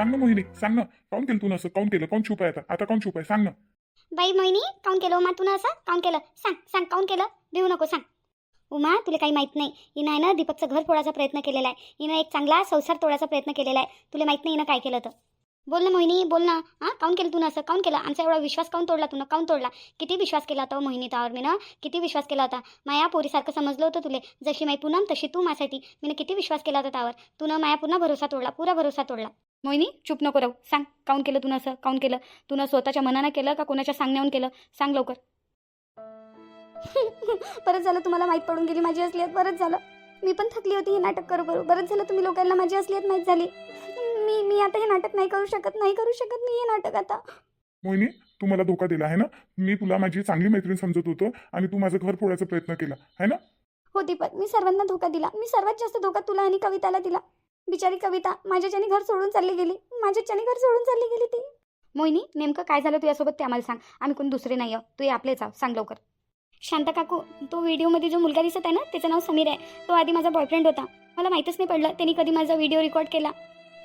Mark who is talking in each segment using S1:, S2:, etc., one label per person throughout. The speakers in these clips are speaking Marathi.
S1: सांग ना मोहिनी सांग ना. काऊन केलं तू असं काऊन केलं? काऊन छुप आहे आता? आता काऊन छुप आहे? सांग ना.
S2: बाई मोहिनी काऊन केलं? उमा तू असं काऊन केलं? सांग सांग काऊन केलं? देऊ नको सांग. उमा तुला काही माहीत नाही. हिनं आहे ना दीपकचं घर फोडायचा प्रयत्न केलेला आहे. हिनं एक चांगला संसार तोडायचा प्रयत्न केलेला आहे. तुला माहीत नाही हिनं काय केलं तर बोल ना मोहिनी बोल ना. हां काऊन केलं तू असं काऊन केलं? आमचा एवढा विश्वास काऊन तोडला तू? काऊन तोडला? किती विश्वास केला होता हो मोहिनी त्यावर मी ना किती विश्वास केला होता? माया पोरीसारखं समजलं होतं तुले. जशी माई पूनम तशी तू माझ्यासाठी. मी किती विश्वास केला होता त्यावर? तुनं माया पुन्हा भरोसा तोडला पुरा भरोसा तोडला. मोहिनी चुप नको राहू. सांग काऊन केलं तू असं? काऊन केलं? तू ना स्वतःच्या मनानं केलं का कोणाच्या सांगण्याहून केलं? सांग लवकर. बरंच झालं तुम्हाला माहीत पडून गेली माझी असलियत बरंच झालं. मी पण थकली होती हे नाटक करू करू. बरंच झालं तुम्ही लोकांना माझी असलियत माहीत झाली. मी मी आता हे नाटक नाही करू शकत नाही करू शकत मी हे नाटक आता.
S1: मोहिनी तू मला धोका दिला आहे ना? मी तुला माझी चांगली मैत्रीण समजत होतो आणि तू माझं घर फोडायचा प्रयत्न केला आहे ना?
S2: हो दीपक मी सर्वांना धोका दिला. मी सर्वात जास्त धोका तुला आणि कविताला दिला. बिचारी कविता माझ्याच्याने घर सोडून चालली गेली. माझ्याच्याने घर सोडून चालली गेली ती. मोहिनी नेमकं काय झालं तुझ्यासोबत ते आम्हाला सांग. आम्ही कोण दुसरे नाही आहो तू आपलेच आहो सांग लवकर. शांता काकू तो व्हिडिओमध्ये जो मुलगा दिसत आहे ना त्याचं नाव समीर आहे. तो आधी माझा बॉयफ्रेंड होता. मला माहीतच नाही पडलं. त्यांनी कधी माझा व्हिडिओ रेकॉर्ड केला.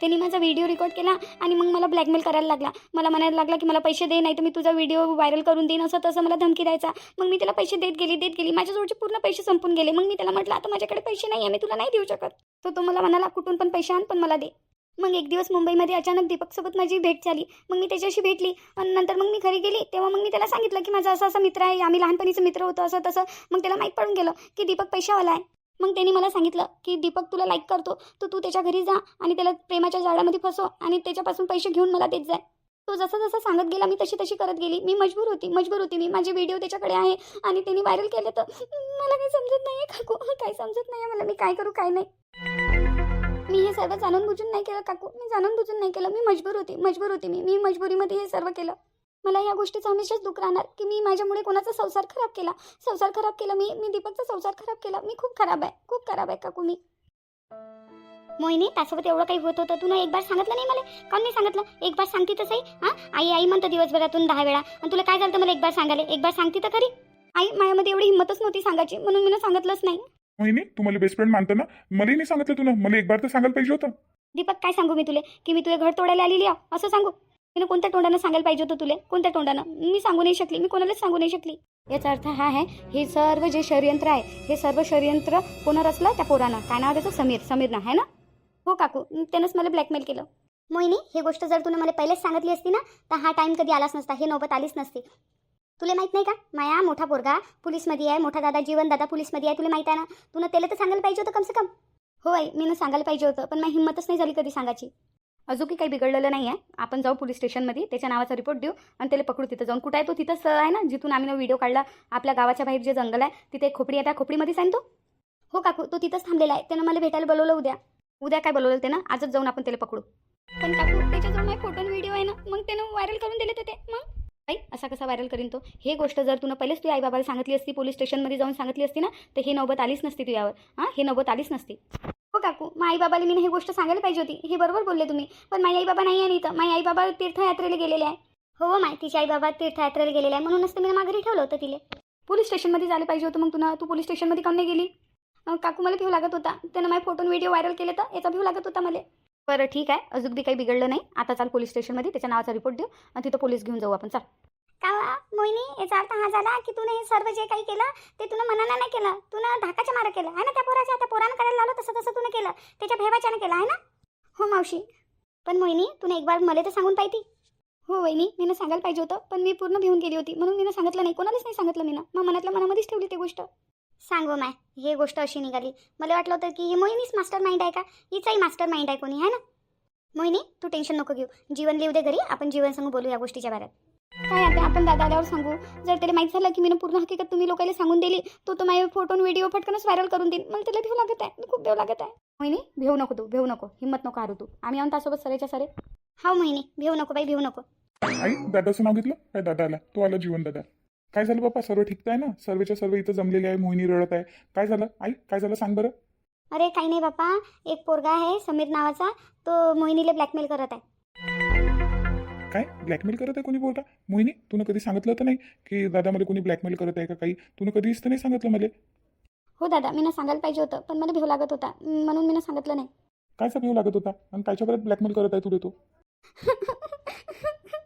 S2: त्यांनी माझा व्हिडिओ रेकॉर्ड केला आणि मग मला ब्लॅकमेल करायला लागला. मला म्हणायला लागला की मला पैसे दे नाही तर मी तुझा व्हिडिओ व्हायरल करून देईन असं तसं मला धमकी द्यायचा. मग मी त्याला पैसे देत गेली देत गेली. माझ्याजवळचे पूर्ण पैसे संपून गेले. मग मी त्याला म्हटलं आता माझ्याकडे पैसे नाही आहे मी तुला नाही देऊ शकत. तर तो मला म्हणाला कुठून पण पैसे आण पण मला दे. मग एक दिवस मुंबईमध्ये अचानक दीपकसोबत माझी भेट झाली. मग मी त्याच्याशी भेटली आणि नंतर मग मी घरी गेली. तेव्हा मग मी त्याला सांगितलं की माझा असा असा मित्र आहे आम्ही लहानपणीचं मित्र होतो असं तसं. मग त्याला माहीत पडून गेलं की दीपक पैशावाला आहे. मग त्यांनी मला सांगितलं की दीपक तुला लाईक करतो तर तू त्याच्या घरी जा आणि त्याला प्रेमाच्या जाळ्यामध्ये फसव आणि त्याच्यापासून पैसे घेऊन मला देत जाय तो जसं जसं सांगत गेला मी तशी तशी करत गेली. मी मजबूर होती मजबूर होती मी. माझे व्हिडिओ त्याच्याकडे आहे आणि त्यांनी व्हायरल केले तर मला काही समजत नाही आहे काकू. काही समजत नाही मला. मी काय करू काय नाही. मी हे सर्व जाणून बुजून नाही केलं काकू. मी जाणून बुजून नाही केलं. मी मजबूर होती मजबूर होती मी. मी मजबुरीमध्ये हे सर्व केलं. मला या गोष्टीचं हमेशाच दुःख राहणार की मी माझ्यामुळे कोणाचा संसार खराब केला. संसार खराब केला मी मी दीपकचा संसार खराब केला. मी खूप खराब आहे. खूप खराब आहे काकू मी. मोहिनी त्यासोबत एवढं काही होत होतं. तू ना एक बार सांगितलं नाही मला? काऊन नाही सांगितलं? एक बार सांगते तर सही. हां? आई आई म्हणतं दिवसभरातून दहा वेळा. आणि तुला काय झालं मला एक बार सांगायला? एक बार सांगते तर खरी. आई माझ्यामध्ये एवढी हिंमतच नव्हती सांगायची. म्हणून मी सांगितलंच नाही.
S1: मोहिनी तू मला बेस्ट फ्रेंड मानतो ना? मलाही नाही सांगितलं तुला. मला एक बार तर सांगायला पाहिजे होतं.
S2: दीपक काय सांगू मी तुले? की मी तुझे घर तोडायला आलेली आहे. असं सांगू? मी कोणत्या तोंडानं सांगायला पाहिजे होतं तुले? कोणत्या तोंडानं? मी सांगू नाही शकली. मी कोणालाच सांगू नाही शकली. याचा अर्थ हा आहे हे सर्व जे षडयंत्र आहे हे सर्व षडयंत्र कोणा रचलं त्या पोरानं. काय नाव त्याचं? समीर. समीर ना आहे ना? हो काकू. त्यानंच मला ब्लॅकमेल केलं. मोहिनी हे गोष्ट जर तुला मला पहिलेच सांगितली असती ना तर हा टाइम कधी आलाच नसता. हे नोबत आलीच नसती. तुला माहीत नाही का? माया मोठा पोरगा पोलीसमध्ये आहे मोठा दादा जीवन दादा पोलीसमध्ये आहे तुला माहीत आहे ना? तुला त्याला तर सांगायला पाहिजे होतं कम से कम हो आई मी सांगायला पाहिजे होतं पण माझी हिंमतच नाही झाली कधी सांगायची. अजून काही बिघडलेलं नाही आहे आपण जाऊ पोलीस स्टेशनमध्ये त्याच्या नावाचा रिपोर्ट देऊ आणि त्याला पकडू तिथं जाऊन. कुठं आहे तो? तिथंच आहे ना? जिथून आम्ही व्हिडिओ काढला. आपल्या गावाच्या बाहेर जे जंगल आहे तिथे एक खोपडी आहे. त्या खोपडीमध्येच आहे तो? हो काकू तो तिथंच थांबलेला आहे. त्यानं मला भेटायला बोलवलं उद्या. उद्या काय बोलवलं ते ना आजच जाऊन आपण त्याला पकडू. पण काकू त्याच्याजवळ माझे फोटो व्हिडिओ आहे ना. मग त्यानं व्हायरल करून दिले ते. मग? आई असा कसा व्हायरल करीन तो? हे गोष्ट जर तुला पहिलेच तू आई बाबाला सांगितली असती पोलीस स्टेशनमध्ये जाऊन सांगितली असती ना तर हे नौबत आलीच नसती तुझ्यावर. हां? हे नौबत आलीच नसती. हो काकू माझ्या आई बाबाला मी ही गोष्ट सांगायला पाहिजे होती. हे बरोबर बोलले तुम्ही. पण माझी आई बाबा नाही आहे इथं. माझी आई बाबा तीर्थयात्रेला गेलेले आहे. हो, हो माय तिची आई बाबा तीर्थयात्रेला गेलेले आहे. म्हणूनच ते मी माघारी ठेवलं होतं तिले. पोलीस स्टेशनमध्ये जायला पाहिजे होतं मग तुला तू पोलीस स्टेशनमध्ये काऊन नाही गेली? काकू मला भिव लागत होता. त्यानं माझे फोटो व्हिडिओ व्हायरल केले तर याचा भिव लागत होता मला. बरं ठीक आहे. अजून बी काही बिघडलं नाही. आता चाल पोलीस स्टेशनमध्ये. त्याच्या नावाचा रिपोर्ट देऊ. आणि तिथं पोलीस घेऊन जाऊ आपण. चाल. का मोहिनी याचा अर्थ हा झाला की तुने हे सर्व जे काही केलं ते तुला मनानं नाही केलं. तुला धाकाच्या मारा केलं. आहे ना त्या पोराच्या त्या पोरानं करायला लावलं तसं तसं तुने केलं. त्याच्या भेवाच्यानं केलं आहे ना? हो मावशी. पण मोहिनी तुला एक बार मला तर सांगून पाहिजे हो वहिनी मीनं सांगायला पाहिजे होतं पण मी पूर्ण भिवून गेली होती. म्हणून मीनं सांगितलं नाही. कोणालाच नाही सांगितलं मीनं. मग मनातल्या मनामध्येच ठेवली ती गोष्ट. सांगू हो, माय. हे गोष्ट अशी निघाली. मला वाटलं होतं की ही मोहिनीच मास्टर माइंड आहे का? हिचाही मास्टर माइंड आहे कोणी आहे ना? मोहिनी तू टेन्शन नको घेऊ. जीवन लिहू दे घरी. आपण जीवन सांगू बोलू या गोष्टीच्या बाऱ्यात. काय आता आपण दादा आल्यावर सांगू. जर त्याला माहीत झालं की मी पूर्ण हकीकत तुम्ही लोकांना सांगून दिली तो तो माझे फोटो व्हिडिओ फटकनच व्हायरल करून देईन मला त्याला भेव लागत आहे. खूप भेव लागत आहे. मोहिनी भेऊ नको तू भेऊ नको. हिंमत नको हारू तू. आम्ही आहोत त्यासोबत सरेच्या सरे. हा मोहिनी भेऊ नको बाई भेऊ नको.
S1: आई दादाचं नाव घेतलं? काय दादा आला? तो आला जीवन दादा. काय झालं बाबा सर्व ठीक आहे ना? सर्वच्या सर्व इथं जमलेले आहे मोहिनी रडत आहे. काय झालं? आई काय झालं सांग बरं.
S2: अरे काही नाही बापा. एक पोरगा आहे समीर नावाचा. तो मोहिनीला ब्लॅकमेल करत आहे.
S1: काय? ब्लॅकमेल करत आहे कोणी बोलता? मोहिनी तुला कधी सांगितलं तर नाही की दादा मला कोणी ब्लॅकमेल करत आहे का काही? तुला कधीच तर नाही सांगितलं मला.
S2: हो दादा मी सांगायला पाहिजे होतं पण मला भेव लागत होता. म्हणून मी सांगितलं नाही.
S1: काय सगळं लागत होता? आणि त्याच्या परत ब्लॅकमेल करत आहे तुला तो.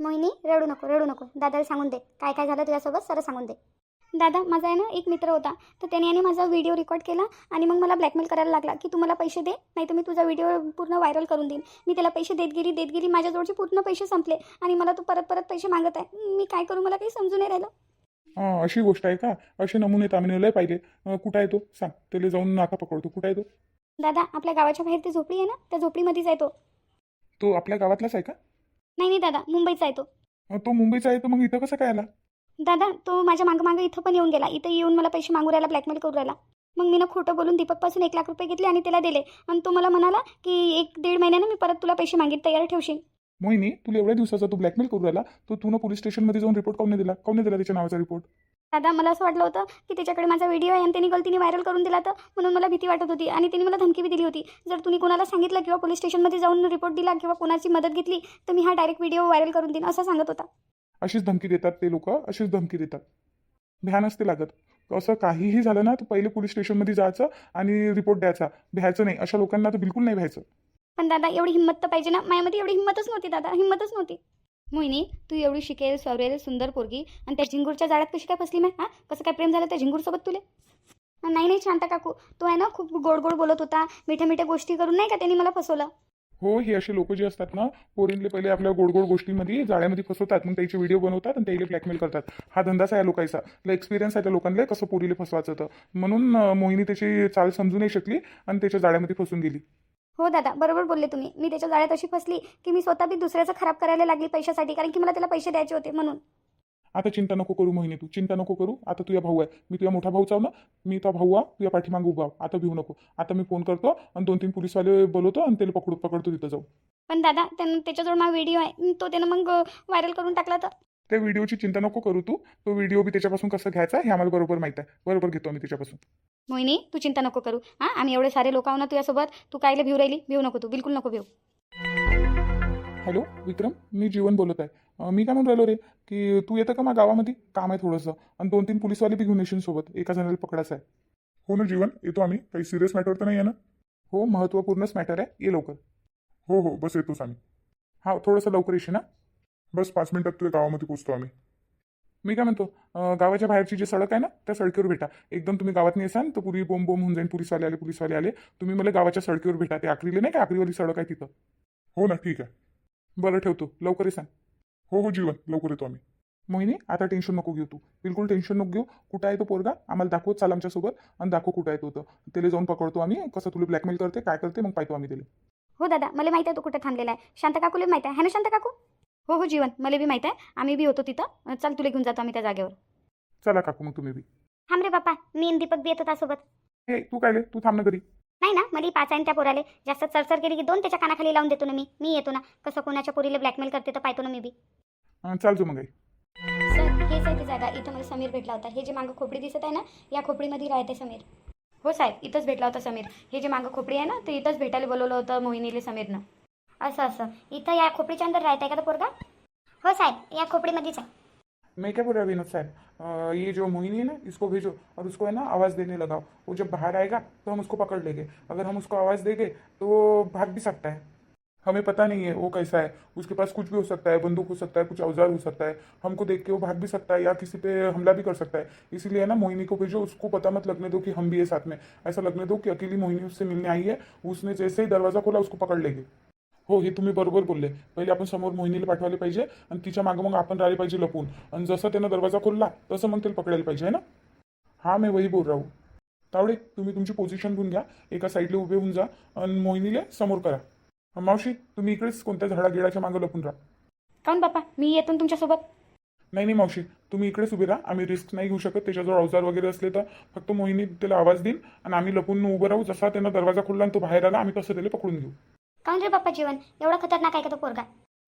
S3: मोहिनी रडू नको रडू नको. दादाला सांगून दे. काय काय झालं तुझ्यासोबत सरळ सांगून दे. दादा माझा आहे ना एक मित्र होता. तर त्याने आणि माझा व्हिडिओ रेकॉर्ड केला आणि मग मला ब्लॅकमेल करायला लागला की तू मला पैसे दे नाही तर मी तुझा व्हिडिओ पूर्ण व्हायरल करून देईन. मी त्याला पैसे देत गेली देत गेली माझ्याजवळचे पूर्ण पैसे संपले आणि मला तू परत परत पैसे मागत आहे. मी काय करू? मला काही समजून नाही राहिलं.
S1: अशी गोष्ट आहे का? असे नमुने तामिने लय पाहिजे. कुठं आहे तो? सांग. त्याला जाऊन नाका पकडतो कुठं आहे तो?
S3: दादा आपल्या गावाच्या बाहेर ती झोपडी आहे ना? त्या झोपडीमध्येच आहे तो.
S1: तो आपल्या गावातलाच आहे का?
S3: नाही नाही दादा मुंबईचा आहे तो.
S1: तो मुंबईचा आहे तर मग इथं कसं काय आला?
S3: दादा तो माझ्या मागं मागं इथं पण येऊन गेला. इथं येऊन मला पैसे मागू राहिला ब्लॅकमेल करू राहिला. मग मी ना खोटं बोलून दीपकपासून एक लाख रुपये घेतले आणि त्याला दिले. आणि तो मला म्हणाला की एक दीड महिन्यानं मी परत तुला पैसे मागित तयार ठेवशील.
S1: मोहिनी तुला एवढ्या दिवसाचा तू ब्लॅकमेल करू राहिला. तर तू ना पोलीस स्टेशनमध्ये जाऊन रिपोर्ट नाही दिला? नाही दिला त्याच्या नावाचा रिपोर्ट
S3: दादा मला असं वाटलं होतं की त्याच्याकडे माझा व्हिडिओ आहे आणि त्यांनी गलतीने व्हायरल करून दिला तर म्हणून मला भीती वाटत होती आणि त्यांनी मला धमकी बी दिली होती. जर तुम्ही कोणाला सांगितलं किंवा पोलीस स्टेशनमध्ये जाऊन रिपोर्ट दिला किंवा कोणाची मदत घेतली तर मी हा डायरेक्ट व्हिडिओ व्हायरल करून देईन असं सांगत होता.
S1: अशीच धमकी देतात ते लोक अशीच धमकी देतात. भ्या नसते लागत. असं काहीही झालं ना तर पहिले पोलीस स्टेशनमध्ये जायचं आणि रिपोर्ट द्यायचा. भ्यायचं नाही. अशा लोकांना तर बिलकुल नाही भ्यायचं.
S3: पण दादा एवढी हिंमत तर पाहिजे ना? माझ्यामध्ये एवढी हिंमतच नव्हती दादा. हिंमतच नव्हती. मोहिनी तू एवढी शिकेल सवरेल सुंदर पोरगी आणि त्या झिंगूरच्या जाळ्यात कशी काय फसली माय हां? कसं काय प्रेम झालं त्या झिंगूरसोबत तुले? नाही नाही शांता काकू. तो आहे ना खूप गोड गोड बोलत होता. मिठ्या मिठ्या गोष्टी करून नाही का त्यांनी मला फसवलं?
S1: हो हे असे लोक जे असतात ना पोरींले पहिले आपल्या गोड गोड गोष्टींमध्ये जाळ्यामध्ये फसवतात. मग त्याचे व्हिडिओ बनवतात आणि त्याला ब्लॅकमेल करतात. हा धंदाच आहे या लोकांचा. लय एक्सपिरियन्स आहे त्या लोकांना कसं पोरीले फसवायचं होतं. म्हणून मोहिनी त्याची चाल समजू नाही शकली आणि त्याच्या जाळ्यामध्ये फसून गेली.
S3: हो दादा बरोबर बोलले तुम्ही. मी त्याच्या जाळ्यात अशी फसली की मी स्वतः बी दुसऱ्याचं खराब करायला लागली पैशासाठी कारण की मला त्याला पैसे द्यायचे होते म्हणून.
S1: आता चिंता नको करू मोहिनी तू चिंता नको करू. आता तुझ्या भाऊ आहे. मी तुझ्या मोठा भाऊ चाव ना मी तो भाऊ आहे तुझ्या पाठीमागे उभा आहे. आता भिवू नको. आता मी फोन करतो आणि दोन तीन पोलीसवाले बोलवतो आणि त्याला पकडू पकडतो तिथं जाऊ
S3: पण दादा त्यानं त्याच्याजवळ माझा व्हिडिओ आहे. तो त्यानं मग व्हायरल करून टाकला तर?
S1: त्या व्हिडिओची चिंता नको करू तू. तो व्हिडिओ बी त्याच्यापासून कसं घ्यायचा हे आम्हाला बरोबर माहीत आहे. बरोबर घेतो आम्ही त्याच्यापासून.
S3: मोहिनी तू चिंता नको करू. हां आम्ही एवढे सारे लोक आहो ना तुझ्यासोबत. तू कायले भिऊ राहिली? भिऊ नको तू. बिलकुल नको भिऊ.
S1: हॅलो विक्रम मी जीवन बोलत आहे. मी काय म्हणून राहिलो रे की तू येतं का मा गावामध्ये? काम आहे थोडंसं. आणि दोन तीन पोलीसवाले बी घेऊन येशील सोबत. एका जणाला पकडायचं आहे. हो ना जीवन? येतो आम्ही. काही सिरियस मॅटर तर नाही आहे ना? हो महत्त्वपूर्णच मॅटर आहे. ये लवकर. हो हो बस येतोच आम्ही. हा थोडंसं लवकर येशील ना बस पाच मिनिटात तुझ्या गावामध्ये पोचतो आम्ही. मी काय म्हणतो गावाच्या बाहेरची जी सडक आहे ना त्या सडकीवर भेटा. एकदम तुम्ही गावात येसाल तर पुरी बोंब बोंब होऊन जाईल पोलीसवाले आले पोलीसवाले आले. तुम्ही मला गावाच्या सडकीवर भेटा. ते आखरीले नाही का? आखरीवाली सडक आहे तिथं. हो ना ठीक आहे. बरं ठेवतो. लवकर ये सांग. हो हो जीवन. लवकर येतो आम्ही. मोहिनी आता टेन्शन नको घेऊ तू. बिलकुल टेन्शन नको घेऊ. कुठं आहे तो पोरगा? आम्हाला दाखवत चाल आमच्यासोबत आणि दाखव कुठं आहे तो तर त्याला जाऊन पकडतो आम्ही. कसं तुला ब्लॅकमेल करते काय करते मग पाहतो आम्ही त्याला.
S3: हो दादा. मला माहिती आहे तो कुठे थांबलेला आहे. शांत काकूला माहिती आहे. ना शांत काकू? हो हो जीवन. मला बी माहिती आहे. आम्ही बी होतो तिथं. चल तुला घेऊन जातो आम्ही त्या जागेवर.
S1: चला काकू मग तुम्ही बी.
S3: थांब रे बाप्पा. मी आणि दीपक बी येतो त्यासोबत.
S1: हे तू काय रे? तू थांब ना घरी.
S3: नाही ना मला पाच आहे ना त्या पोराले. जास्त चरचर केली की दोन त्याच्या कानाखाली लावून देतो ना मी. मी येतो ना. कसं कोणाच्या पोरीला ब्लॅकमेल करते तर पाहतो ना मी बी.
S1: अं, चाल जो मग
S3: सर हेच आहे ती जागा. इथं मला समीर भेटला होता. हे जे मागं खोपडी दिसत आहे ना या खोपडीमध्ये राहते समीर. हो साहेब इथंच भेटला होता समीर. हे जे मागं खोपडी आहे ना ते इथंच भेटायला बोलवलं होतं मोहिनीले समीरनं. असं असं. इथं या खोपडीच्या अंदर राहत आहे का तो पोरगा? हो साहेब या खोपडीमध्येच आहे.
S1: मैं क्या बोल विनोद साहब? ये जो मोहिनी है ना, इसको भेजो। और उसको है ना, आवाज़ देने लगाओ। वो जब बाहर आएगा तो हम उसको पकड़ लेंगे। अगर हम उसको आवाज़ देंगे तो वो भाग भी सकता है। हमें पता नहीं है वो कैसा है। उसके पास कुछ भी हो सकता है, बंदूक हो सकता है, कुछ औज़ार हो सकता है। हमको देख के वो भाग भी सकता है या किसी पे हमला भी कर सकता है। इसीलिए है ना, मोहिनी को भेजो। उसको पता मत लगने दो कि हम भी है साथ में। ऐसा लगने दो कि अकेली मोहिनी उससे मिलने आई है। उसने जैसे ही दरवाज़ा खोला, उसको पकड़ लेंगे। हो हे तुम्ही बरोबर बोलले. पहिले आपण समोर मोहिनीला पाठवायला पाहिजे आणि तिच्या मागं मग आपण राहिले पाहिजे लपून. आणि जसं त्यानं दरवाजा खोलला तसं मग त्याला पकडायला पाहिजे ना? हा मी वही बोल राहू. तावडे तुम्ही तुमची पोझिशन घेऊन घ्या. एका साईडला उभे होऊन जा आणि मोहिनीला समोर करा. मावशी तुम्ही इकडेच कोणत्या झाडा गिडाच्या मागं लपून राहा.
S3: काऊन बाप्पा? मी येतो तुमच्यासोबत?
S1: नाही नाही मावशी तुम्ही इकडेच उभे राहा. आम्ही रिस्क नाही घेऊ शकत. त्याच्याजवळ अवजार वगैरे असले तर फक्त मोहिनी त्याला आवाज देईन आणि आम्ही लपून उभं राहू. जसा त्यानं दरवाजा खोलला आणि तो बाहेर आला आम्ही तसं त्याला पकडून घेऊ.
S3: काऊन रे बाप्पा जीवन? एवढा खतरनाक आहे का तो पोरगा?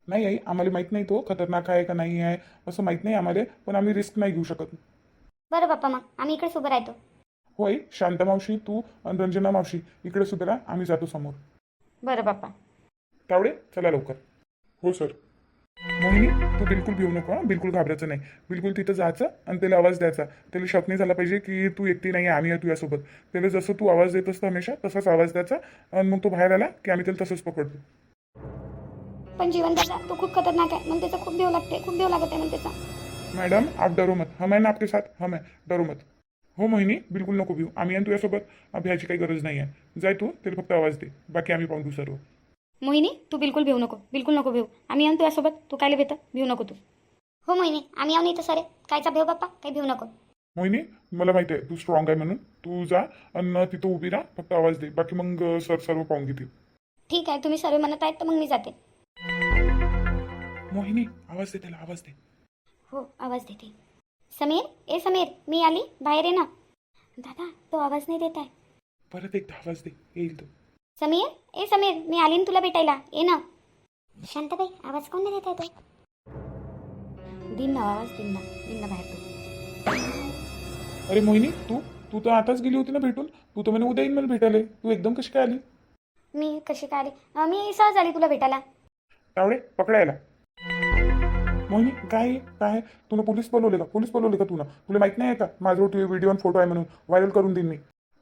S1: नाही आई आम्हाला माहीत नाही तो खतरनाक आहे का नाही आहे असं माहीत नाही आम्हाला पण आम्ही रिस्क नाही घेऊ शकत.
S3: बरं बाप्पा मग आम्ही इकडेच उभं राहतो.
S1: होय शांता मावशी तू आणि रंजना मावशी इकडे सुद्धा राहा आम्ही जातो समोर.
S3: बरं बाप्पा.
S1: तावडे चला लवकर. हो सर. मोहिनी तू बिलकुल भिवू नको हं? बिलकुल घाबरायचं नाही. बिलकुल तिथं जायचं आणि त्याला आवाज द्यायचा. त्याला शक नाही झाला पाहिजे की तू एकटी नाही आहे आम्ही आहे तुझ्यासोबत. त्याला जसं तू आवाज देत असतो हमेशा तसाच आवाज द्यायचा आणि मग तो बाहेर आला की आम्ही त्याला तसंच पकडतो.
S3: पण जीवन दादा तो खूप खतरनाक आहे. मला त्याचा खूप भेव लागते खूप भेव लागत आहे मला त्याचा.
S1: मैडम आप डरो मत. हम है ना आपके साथ? हम है डरो मत. हो मोहिनी बिलकुल नको भिऊ. आम्ही आणि तुझ्यासोबत भ्यायची काही गरज नाही आहे. जाय तू त्याला फक्त आवाज दे. बाकी आम्ही पाहू सर्व.
S3: मोहिनी तू बिलकुल भिवू नको बिलकुल नको भिवू आम्ही येऊन तुझ्यासोबत तू कायले भेट भिवू नको तू. हो मोहिनी आम्ही येऊन इथं सरे. कायचा भेव बाप्पा काही भिवू नको.
S1: मोहिनी मला माहिती आहे तू स्ट्रॉंग आहे म्हणून. तू जा आणि तिथं उभी राहा फक्त आवाज दे. बाकी मग सर सर्व पाहून घेतील.
S3: ठीक आहे तुम्ही सर्व म्हणत आहेत तर मग मी जाते.
S1: मोहिनी आवाज दे त्याला आवाज दे.
S3: हो आवाज देते. समीर ए समीर मी आली बाहेर ये ना. दादा तो आवाज नाही देत आहे.
S1: परत एकदा आवाज दे येईल तो.
S3: समीर ए समीर मी आली ना तुला भेटायला. ये ना. शांताबाई आवाज कोण नाही देत आहे तो? दिन ना आवाज दिन ना दिन ना बाहेर तू.
S1: अरे मोहिनी तू तू तर आताच गेली होती ना भेटून. तू तर म्हणे उद्या येईन मला भेटायला. तू एकदम कशी काय आली?
S3: मी कशी काय आली? अं, मी सहज आली तुला भेटायला.
S1: तावडे पकडायला मोहिनी काय आहे? काय आहे? तुला पोलीस बोलवले का पोलीस बोलवले का तुला तुला माहीत नाही आहे का? माझ्यावर व्हिडिओ आणि फोटो आहे म्हणून. व्हायरल करून देईन मी.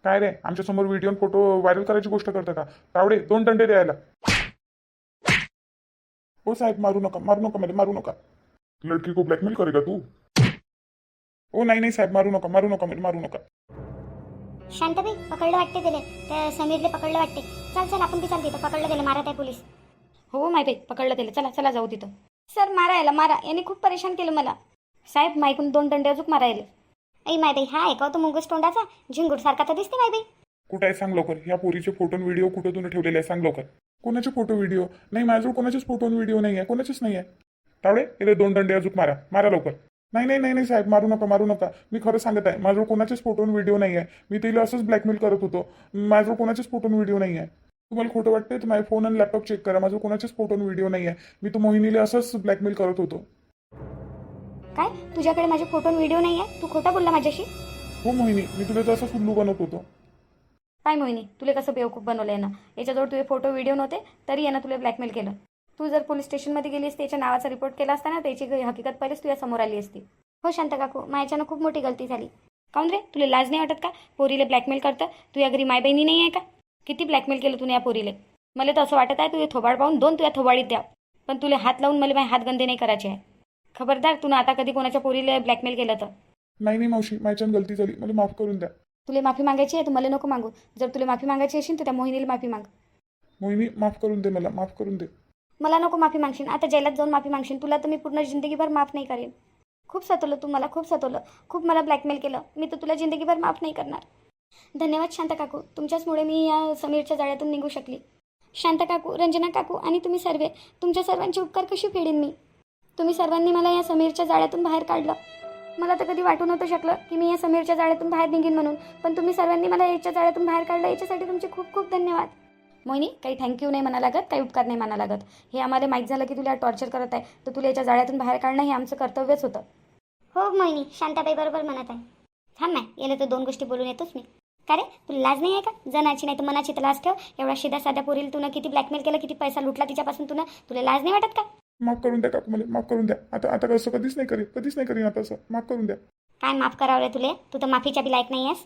S1: काय रे? आमच्यासमोर व्हिडिओ आणि फोटो व्हायरल करायची गोष्ट करता का? तावडे दोन दंडे द्यायला हो साहेब मारू नका मारू नका मध्ये मारू नका. लडकी को ब्लॅकमेल करेगा तू? ओ नाही नाही साहेब मारू नका मारू नका मध्ये मारू नका.
S3: शांताबाई पकडलं वाटते त्याला. त्या समीरले पकडलं वाटते चल चल आपण बी चाल तिथं पकडलं त्याला मारत आहे पोलीस. हो माय बाई पकडलं त्याला. चला चला जाऊ तिथं. सर मारा याला मारा. याने खूप परेशान केलं मला. साहेब मायकून दोन दंडे अजून मारायले. ऐ माय बाई हा आहे तो मुंगस तोंडाचा? झिंगूट सारखा तर दिसते माय बाई.
S1: कुठे आहे? सांग लवकर. या पोरीचे फोटो व्हिडिओ कुठं तुम्ही ठेवलेले आहे सांग लवकर. कोणाचे फोटो व्हिडिओ नाही माझ्याजवळ कोणाचेच फोटो व्हिडिओ नाही आहे कोणाचेच नाही आहे तावडे इथे दोन दंडे अजून मारा. मारा लवकर. नाही नाही नाही नाही साहेब मारू नका मारू नका. मी खरं सांगत आहे माझ्याजवळ कोणाचेच फोटो व्हिडिओ नाही आहे मी तिला असंच ब्लॅकमेल करत होतो. माझ्याजवळ कोणाचेच फोटो व्हिडिओ नाही आहे तुम्हाला खोटं वाटतंय? तर माझे फोन आणि लॅपटॉप चेक करा. माझं कोणाचेच फोटो व्हिडिओ नाही आहे मी तो मोहिनीला असंच ब्लॅकमेल करत होतो.
S3: काय? तुझ्याकडे माझे फोटो व्हिडिओ नाही आहे तू खोटा बोलला माझ्याशी?
S1: हो मोहिनी. मी तुला तसंच उल्लू बनवत होतो.
S3: काय मोहिनी? तुला कसं बेवकूफ बनवलंय ना? याच्याजवळ तुझे फोटो व्हिडिओ नव्हते तरी यानं तुला ब्लॅकमेल केलं. तू जर पोलीस स्टेशनमध्ये गेली असती याच्या नावाचा रिपोर्ट केला असता ना त्याची हकीकत पहिलेच तुझ्या समोर आली असती. हो शांत काकू माझ्यानं खूप मोठी गलती झाली. काऊन रे? तुला लाज नाही वाटत का? पोरीला ब्लॅकमेल करतं? तुझ्या घरी माय बहिणी नाही आहे का? किती ब्लॅकमेल केलं तुने या पोरीले? मला तर असं वाटत आहे तुझे थोबाड पाहून दोन तुझ्या थोबाडीत द्या. पण तुला हात लावून मला माझे हात गंदे नाही करायचे आहे. खबरदार तुला आता कधी कोणाच्या पोरीला ब्लॅकमेल केलं तर?
S1: नाही नाही मावशी माझ्यानं गलती झाली. मला माफ करून द्या.
S3: तुला माफी मागायची आहे तर मला नको मागू. जर तुला माफी मागायची असेल तर त्या मोहिनीला माफी माग.
S1: मोहिनी माफ करून दे मला माफ करून दे.
S3: मला नको माफी मागशील. आता जेलात जाऊन माफी मागशील. तुला तर मी पूर्ण जिंदगीभर माफ नाही करेन. खूप सतवलं तू मला खूप सतवलं. खूप मला ब्लॅकमेल केलं. मी तर तुला जिंदगीभर माफ नाही करणार. धन्यवाद शांता काकू. तुमच्याचमुळे मी या समीरच्या जाळ्यातून निघू शकली. शांता काकू रंजना काकू आणि तुम्ही सर्वे. तुमच्या सर्वांचे उपकार कशी फेडेन मी? तुम्ही सर्वांनी मला या समीरच्या जाळ्यातून बाहेर काढलं. मला तर कधी वाटू नव्हतं शकलं की मी या समीरच्या जाळ्यातून बाहेर निघेन म्हणून. पण तुम्ही सर्वांनी मला याच्या जाळ्यातून बाहेर काढलं याच्यासाठी तुमचे खूप खूप धन्यवाद. मोहिनी काही थँक्यू नाही म्हणा लागत काही उपकार नाही म्हणा लागत. हे आम्हाला माहीत झालं की तुला टॉर्चर करत आहे तर तुला याच्या जाळ्यातून बाहेर काढणं हे आमचं कर्तव्यच होतं. हो मोहिनी शांताबाई बरोबर म्हणत आहे. थांब ना याला तर दोन गोष्टी बोलून येतोच मी. का रे तुला लाज नाही आहे का? जनाची नाही तर मनाची तर लाज ठेव. एवढा शिदा साध्या पुरील तुला किती ब्लॅकमेल केलं किती पैसा लुटला तिच्यापासून तुला तुला लाज नाही वाटत का?
S1: माफ करून द्या काकू मला माफ करून द्या. आता आता असं कधीच नाही करेन कधीच नाही करीन आता असं. माफ करून द्या.
S3: काय माफ करावं रे तुले? तू तर माफीच्या बी लायक नाही आहेस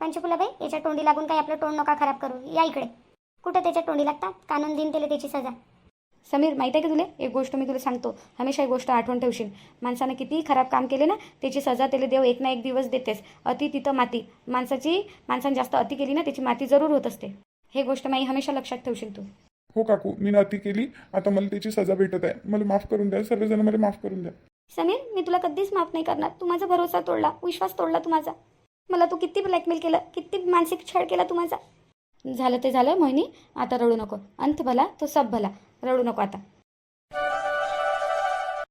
S3: पंचकुलाबाई याच्या तोंडी लागून काही आपलं तोंड नका खराब करू. या इकडे. कुठं त्याच्या तोंडी लागतात? कानून दिन त्याला त्याची सजा. समीर माहिती आहे का तुले? एक गोष्ट मी तुला सांगतो. हमेशा एक गोष्ट आठवण ठेवशील. माणसानं कितीही खराब काम केले ना त्याची सजा त्याला देव एक ना एक दिवस देतेस. अति तिथं माती. माणसाची माणसाने जास्त अति केली ना त्याची माती जरूर होत असते. हे गोष्ट माई हमेशा लक्षात ठेवशील तू.
S1: हो काकू मी नाती केली. आता मला त्याची सजा भेटत आहे. मला माफ करून द्या. सर्वजण मला माफ करून द्या.
S3: समीर मी तुला कधीच माफ नाही करणार. तू माझा भरोसा तोडला. विश्वास तोडला तू माझा. मला तू किती ब्लॅकमेल केलं? किती मानसिक छळ केला तू माझा? झालं ते झालं मोहिनी. आता रडू नको. अंत भला तो सब भला. रडू नको आता.